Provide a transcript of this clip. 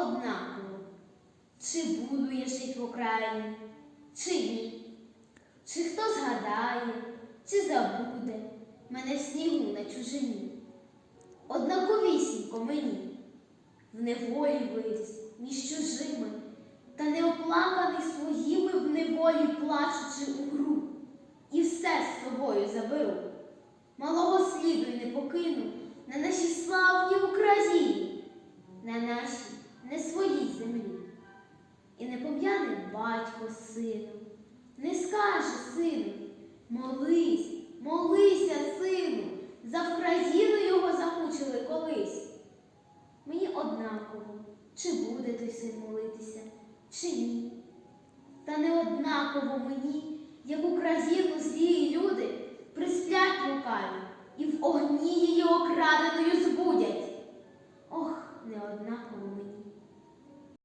однаково, чи буду я жить в Україні, чи ні. Чи хто згадає, чи забуде мене в снігу на чужині. Однаковісінько мені в неволі виріс між чужими, та неоплаканий своїми в неволі плачучи умру, і все з собою заберу. Землі. І не пом'яне батько з сином, не скаже сину, молись, молися, сину, за Вкраїну його замучили колись. Мені однаково, чи буде той син молитися, чи ні. Та не однаково мені, як Україну злії люди присплять лукаві і в огні її окраденою збудять. Ох, не однаково.